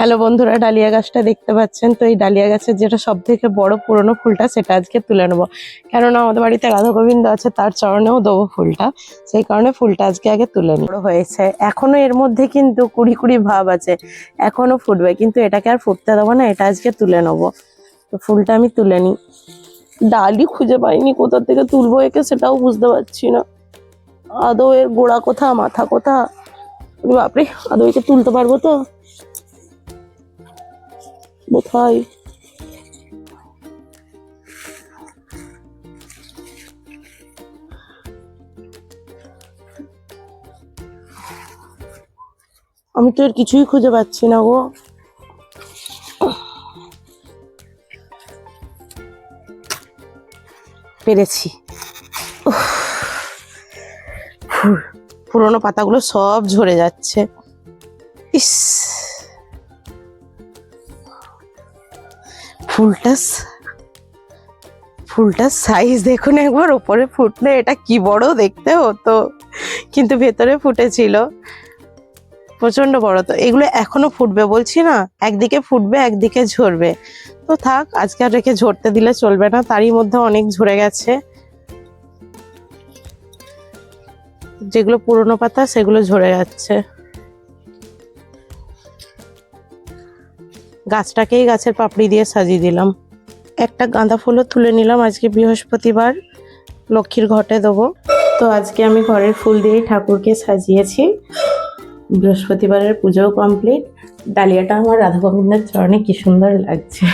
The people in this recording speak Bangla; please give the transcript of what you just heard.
হ্যালো বন্ধুরা, ডালিয়া গাছটা দেখতে পাচ্ছেন? তো এই ডালিয়া গাছের যেটা সব থেকে বড় পুরনো ফুলটা, সেটা আজকে তুলে নেব। কেননা আমাদের বাড়িতে রাধা গোবিন্দ আছে, তার চরণেও দেবো ফুলটা। সেই কারণে ফুলটা আজকে আগে তুলে নিই হয়েছে। এখনও এর মধ্যে কিন্তু কুড়ি কুড়ি ভাব আছে। এখনও ফুটবে, কিন্তু এটাকে আর ফুটতে দেবো না, এটা আজকে তুলে নেব। তো ফুলটা আমি তুলে নিই। ডালি খুঁজে পাইনি কোথা থেকে তুলবো একে, সেটাও বুঝতে পারছি না। আদৌ এর গোড়া কোথা, মাথা কোথা? বাপরে, আদৌ একে তুলতে পারব তো? কোথায় আমি তো এর কিছুই খুঁজে পাচ্ছি না গো। পেরেছি। পুরোনো পাতাগুলো সব ঝরে যাচ্ছে। ইস। ফুলটা ফুলটার সাইজ দেখুন একবার, ওপরে ফুটলে এটা কি বড় দেখতে হতো, কিন্তু ভেতরে ফুটেছিল প্রচণ্ড বড়। তো এগুলো এখনও ফুটবে বলছি না, একদিকে ফুটবে, একদিকে ঝরবে। তো থাক, আজকে আর রেখে ঝরতে দিলে চলবে না, তারই মধ্যে অনেক ঝরে গেছে। যেগুলো পুরনো পাতা, সেগুলো ঝরে যাচ্ছে। গাছটাকেই গাছের পাপড়ি দিয়ে সাজিয়ে দিলাম। একটা গাঁদা ফুলও তুলে নিলাম। আজকে বৃহস্পতিবার লক্ষ্মীর ঘটে দেবো। তো আজকে আমি ঘরের ফুল দিয়েই ঠাকুরকে সাজিয়েছি। বৃহস্পতিবারের পুজোও কমপ্লিট ডালিয়াটা আমার রাধা গোবিন্দের চরণে কি সুন্দর লাগছে।